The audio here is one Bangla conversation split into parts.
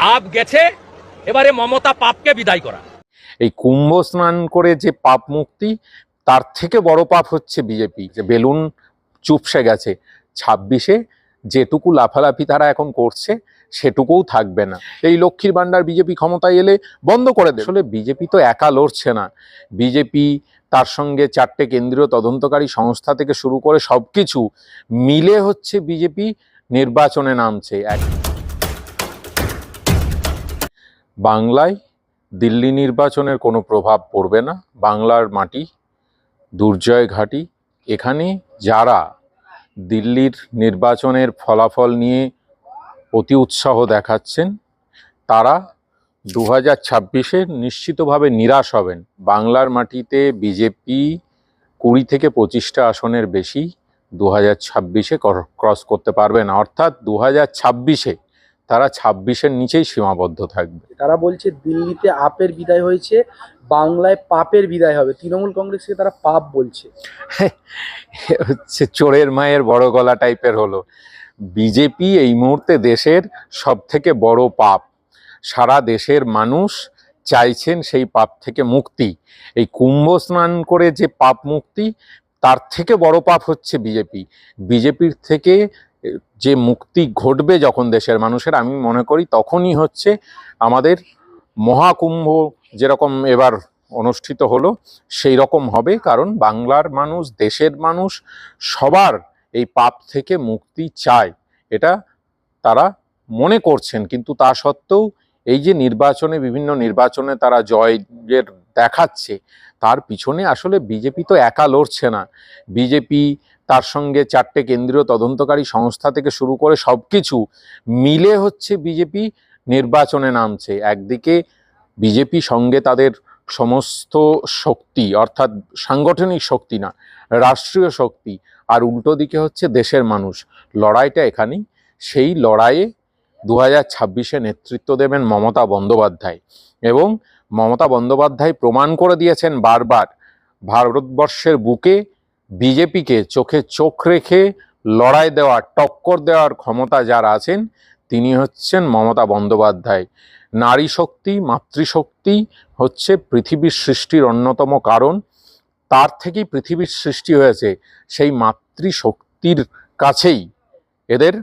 আপ গেছে, এবারে মমতা পাপকে বিদায় করা। এই কুম্ভ স্নান করে যে পাপ মুক্তি, তার থেকে বড় পাপ হচ্ছে বিজেপি। যে বেলুন চুপসে গেছে, ছাব্বিশে যেটুকু লাফালাফি তারা এখন করছে, সেটুকুও থাকবে না। এই লক্ষ্মীর ভাণ্ডার বিজেপি ক্ষমতায় এলে বন্ধ করে দেবে। আসলে বিজেপি তো একা লড়ছে না। বিজেপি তার সঙ্গে চারটে কেন্দ্রীয় তদন্তকারী সংস্থা থেকে শুরু করে সবকিছু মিলে হচ্ছে বিজেপি নির্বাচনে নামছে। এক বাংলায় দিল্লি নির্বাচনের কোনো প্রভাব পড়বে না, বাংলার মাটি দুর্জয় ঘাটি। এখানে যারা দিল্লির নির্বাচনের ফলাফল নিয়ে অতি উৎসাহ দেখাচ্ছেন, তারা দু হাজার ছাব্বিশে নিশ্চিতভাবে নিরাশ হবেন। বাংলার মাটিতে বিজেপি কুড়ি থেকে পঁচিশটা আসনের বেশি দু হাজার ছাব্বিশে ক্রস করতে পারবে না। অর্থাৎ দু হাজার ছাব্বিশে তারা ছাব্বিশের নিচেই সীমাবদ্ধ থাকবে। তারা বলছে দিল্লিতে আপের বিদায় হয়েছে বাংলায় পাপের বিদায় হবে। তৃণমূল কংগ্রেসকে তারা পাপ বলছে। হচ্ছে চোরের মায়ের বড় গলা টাইপের হলো। বিজেপি এই মুহূর্তে দেশের সব থেকে বড় পাপ। সারা দেশের মানুষ চাইছেন সেই পাপ থেকে মুক্তি। এই কুম্ভ স্নান করে যে পাপ মুক্তি তার থেকে বড় পাপ হচ্ছে বিজেপি। বিজেপির থেকে যে মুক্তি ঘটবে যখন দেশের মানুষের, আমি মনে করি তখনই হচ্ছে আমাদের মহাকুম্ভ যেরকম এবার অনুষ্ঠিত হলো সেই রকম হবে। কারণ বাংলার মানুষ, দেশের মানুষ সবার এই পাপ থেকে মুক্তি চায়। এটা তারা মনে করছেন, কিন্তু তা সত্ত্বেও এই যে নির্বাচনে, বিভিন্ন নির্বাচনে তারা জয়ের দেখাচ্ছে, তার পিছনে আসলে বিজেপি তো একা লড়ছে না। বিজেপি তার সঙ্গে চারটে কেন্দ্রীয় তদন্তকারী সংস্থা থেকে শুরু করে সবকিছু মিলে হচ্ছে বিজেপি নির্বাচনে নামছে। একদিকে বিজেপি সঙ্গে তাদের সমস্ত শক্তি, অর্থাৎ সাংগঠনিক শক্তি না, রাষ্ট্রীয় শক্তি, আর উল্টো দিকে হচ্ছে দেশের মানুষ। লড়াইটা এখানেই। সেই লড়াইয়ে দু হাজার ছাব্বিশে নেতৃত্ব দেবেন মমতা বন্দ্যোপাধ্যায় এবং মমতা বন্দ্যোপাধ্যায় প্রমাণ করে দিয়েছেন বারবার, ভারতবর্ষের বুকে বিজেপিকে চোখে চোখ রেখে লড়াই দেওয়া, টক্কর দেওয়ার ক্ষমতা যার আছেন, তিনি হচ্ছেন মমতা বন্দ্যোপাধ্যায়। নারী শক্তি, মাতৃশক্তি হচ্ছে পৃথিবীর সৃষ্টির অন্যতম কারণ। তার থেকেই পৃথিবীর সৃষ্টি হয়েছে, সেই মাতৃশক্তির কাছেই। এদের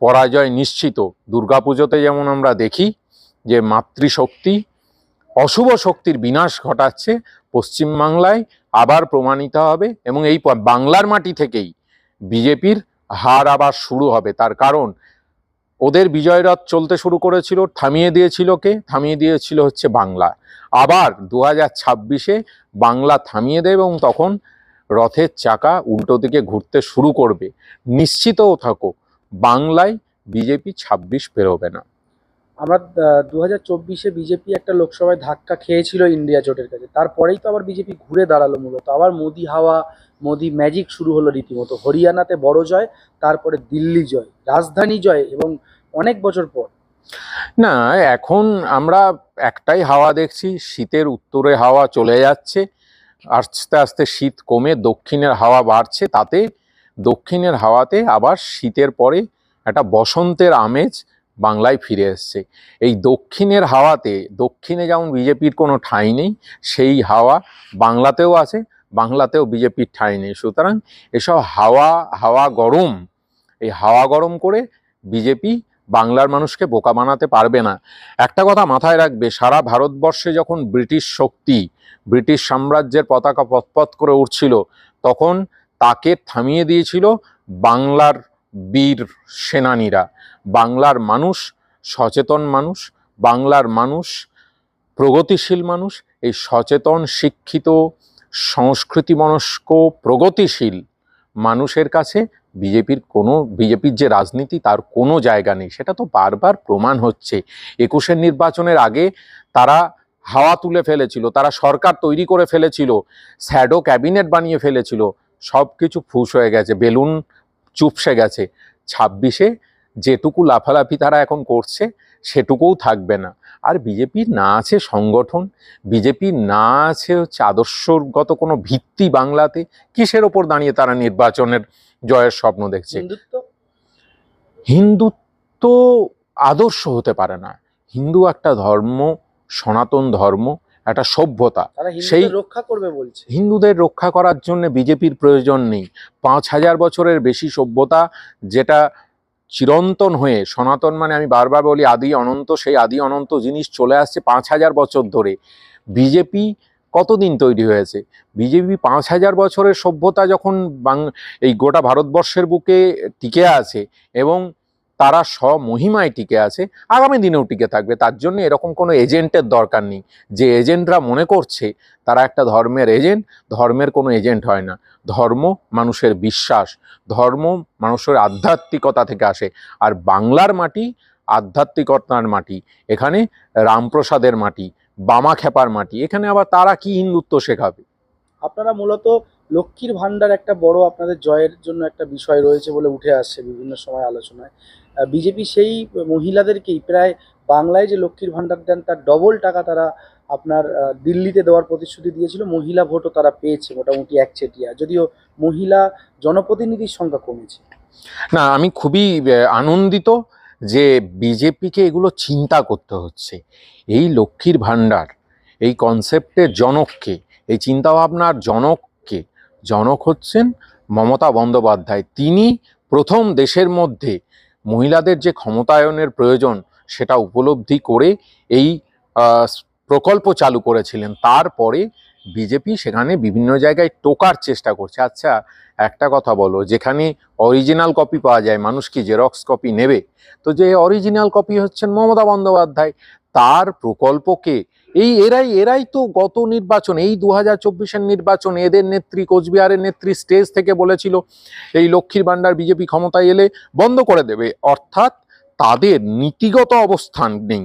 পরাজয় নিশ্চিত। দুর্গাপুজোতে যেমন আমরা দেখি যে মাতৃশক্তি অশুভ শক্তির বিনাশ ঘটাচ্ছে পশ্চিমবাংলায় আবার প্রমাণিত হবে এবং এই বাংলার মাটি থেকেই বিজেপির হার আবার শুরু হবে। তার কারণ, ওদের বিজয়রথ চলতে শুরু করেছিল, থামিয়ে দিয়েছিল কে? থামিয়ে দিয়েছিল হচ্ছে বাংলা। আবার দু হাজার ছাব্বিশে বাংলা থামিয়ে দেবে এবং তখন রথের চাকা উল্টো দিকে ঘুরতে শুরু করবে। নিশ্চিতও থাকো, বাংলায় বিজেপি ছাব্বিশ পেরোবে না। আমরা দু হাজার চব্বিশে বিজেপি একটা লোকসভায় ধাক্কা খেয়েছিল ইন্ডিয়া জোটের কাছে। তারপরেই তো আবার বিজেপি ঘুরে দাঁড়াল মূলত। আবার মোদি হাওয়া, মোদি ম্যাজিক শুরু হলো রীতিমতো। হরিয়ানাতে বড় জয়, তারপরে দিল্লি জয়, রাজধানী জয় এবং অনেক বছর পর। না, এখন আমরা একটাই হাওয়া দেখছি, শীতের উত্তরে হাওয়া চলে যাচ্ছে। আস্তে আস্তে শীত কমে, দক্ষিণের হাওয়া বাড়ছে। তাতে দক্ষিণের হাওয়াতে আবার শীতের পরে একটা বসন্তের আমেজ বাংলায় ফিরে এসছে। এই দক্ষিণের হাওয়াতে, দক্ষিণে যেমন বিজেপির কোনো ঠাঁই নেই, সেই হাওয়া বাংলাতেও আছে, বাংলাতেও বিজেপির ঠাঁই নেই। সুতরাং এসব হাওয়া হাওয়া গরম, এই হাওয়া গরম করে বিজেপি বাংলার মানুষকে বোকা বানাতে পারবে না। একটা কথা মাথায় রাখবে, সারা ভারতবর্ষে যখন ব্রিটিশ শক্তি, ব্রিটিশ সাম্রাজ্যের পতাকা পথপথ করে উঠছিল, তখন তাকে থামিয়ে দিয়েছিল বাংলার বীর সেনানীরা। বাংলার মানুষ, সচেতন মানুষ, বাংলার মানুষ, প্রগতিশীল মানুষ, এই সচেতন, শিক্ষিত সংস্কৃতি মনস্ক প্রগতিশীল মানুষের কাছে বিজেপির কোনো, বিজেপির যে রাজনীতি তার কোনো জায়গা নেই। সেটা তো বারবার প্রমাণ হচ্ছে। একুশের নির্বাচনের আগে তারা হাওয়া তুলে ফেলেছিল, তারা সরকার তৈরি করে ফেলেছিল, স্যাডো ক্যাবিনেট বানিয়ে ফেলেছিল সব কিছু ফুস হয়ে গেছে। বেলুন চুপসে গেছে। ছাব্বিশে যেটুকু লাফালাফি তারা এখন করছে সেটুকুও থাকবে না। আর বিজেপির না আছে সংগঠন বিজেপির না আছে হচ্ছে আদর্শগত কোনো ভিত্তি বাংলাতে কিসের ওপর দাঁড়িয়ে তারা নির্বাচনের জয়ের স্বপ্ন দেখছে? হিন্দুত্ব? হিন্দুত্ব আদর্শ হতে পারে না। হিন্দু একটা ধর্ম সনাতন ধর্ম একটা সভ্যতা। সেই- রক্ষা করবে বলছে। হিন্দুদের রক্ষা করার জন্য বিজেপির প্রয়োজন নেই। পাঁচ হাজার বছরের বেশি সভ্যতা যেটা চিরন্তন হয়ে সনাতন মানে আমি বারবার বলি আদি অনন্ত সেই আদি অনন্ত জিনিস চলে আসছে পাঁচ হাজার বছর ধরে। বিজেপি কতদিন তৈরি হয়েছে? বিজেপি পাঁচ হাজার বছরের সভ্যতা যখন বাং এই গোটা ভারতবর্ষের বুকে টিকে আছে এবং তারা স্বমহিমায় টিকে আছে, আগামী দিনেও টিকে থাকবে। তার জন্য এরকম কোনো এজেন্টের দরকার নেই। যে এজেন্টরা মনে করছে, তারা একটা ধর্মের এজেন্ট, ধর্মের কোনো এজেন্ট হয় না। ধর্ম মানুষের বিশ্বাস, ধর্ম মানুষের আধ্যাত্মিকতা থেকে আসে। আর বাংলার মাটি আধ্যাত্মিকতার মাটি, এখানে রামপ্রসাদের মাটি বামা খেপার মাটি, এখানে আবার তারা কি হিন্দুত্ব শেখাবে? আপনারা মূলত লক্ষ্মীর ভান্ডার একটা বড় আপনাদের জয়ের জন্য একটা বিষয় রয়েছে বলে উঠে আসছে বিভিন্ন সময় আলোচনায়। বিজেপি সেই মহিলাদেরকেই প্রায় বাংলায় যে লক্ষ্মীর ভান্ডার দেন, তার ডবল টাকা তারা আপনার দিল্লিতে দেওয়ার প্রতিশ্রুতি দিয়েছিল, মহিলা ভোটও তারা পেয়েছে মোটামুটি একচেটিয়া যদিও মহিলা জনপ্রতিনিধির সংখ্যা কমেছে। না, আমি খুবই আনন্দিত যে বিজেপিকে এগুলো চিন্তা করতে হচ্ছে। এই লক্ষ্মীর ভাণ্ডার, এই কনসেপ্টের জনককে, এই চিন্তাভাবনার জনককে জনক হচ্ছেন মমতা বন্দ্যোপাধ্যায়। তিনি প্রথম দেশের মধ্যে মহিলাদের যে ক্ষমতায়নের প্রয়োজন সেটা উপলব্ধি করে এই প্রকল্প চালু করেছিলেন। তারপরে বিজেপি সেখানে বিভিন্ন জায়গায় টোকার চেষ্টা করছে। আচ্ছা একটা কথা বলো, যেখানে অরিজিনাল কপি পাওয়া যায়, মানুষ কি জেরক্স কপি নেবে? তো যে অরিজিনাল কপি হচ্ছেন মমতা বন্দ্যোপাধ্যায়। তার প্রকল্পকে। এই এরাই এরাই তো গত নির্বাচন, এই দু হাজার চব্বিশের নির্বাচন, এদের নেত্রী, কোচবিহারের নেত্রী স্টেজ থেকে বলেছিল, এই লক্ষ্মীর ভাণ্ডার বিজেপি ক্ষমতায় এলে বন্ধ করে দেবে। অর্থাৎ তাদের নীতিগত অবস্থান নেই।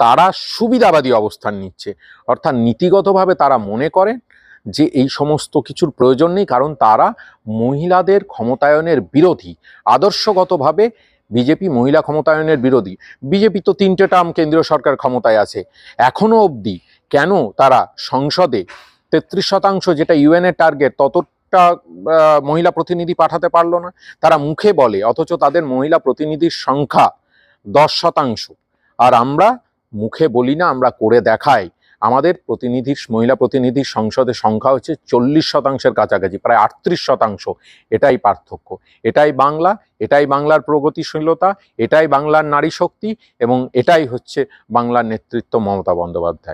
তারা সুবিধাবাদী অবস্থান নিচ্ছে। অর্থাৎ নীতিগতভাবে তারা মনে করেন যে এই সমস্ত কিছুর প্রয়োজন নেই, কারণ তারা মহিলাদের ক্ষমতায়নের বিরোধী। আদর্শগতভাবে বিজেপি মহিলা ক্ষমতায়নের বিরোধী। বিজেপি তো তিনটে টার্ম কেন্দ্রীয় সরকার ক্ষমতায় আছে। এখনও অবধি কেন তারা সংসদে তেত্রিশ শতাংশ যেটা ইউএনের টার্গেট ততটা আহ, মহিলা প্রতিনিধি পাঠাতে পারল না। তারা মুখে বলে অথচ তাদের মহিলা প্রতিনিধির সংখ্যা দশ শতাংশ। আর আমরা মুখে বলি না আমরা করে দেখাই। আমাদের প্রতিনিধির মহিলা প্রতিনিধির সংসদের সংখ্যা হচ্ছে চল্লিশ শতাংশের কাছাকাছি, প্রায় আটত্রিশ শতাংশ। এটাই পার্থক্য। এটাই বাংলা, এটাই বাংলার প্রগতিশীলতা, এটাই বাংলার নারী শক্তি এবং এটাই হচ্ছে বাংলার নেতৃত্ব মমতা বন্দ্যোপাধ্যায়।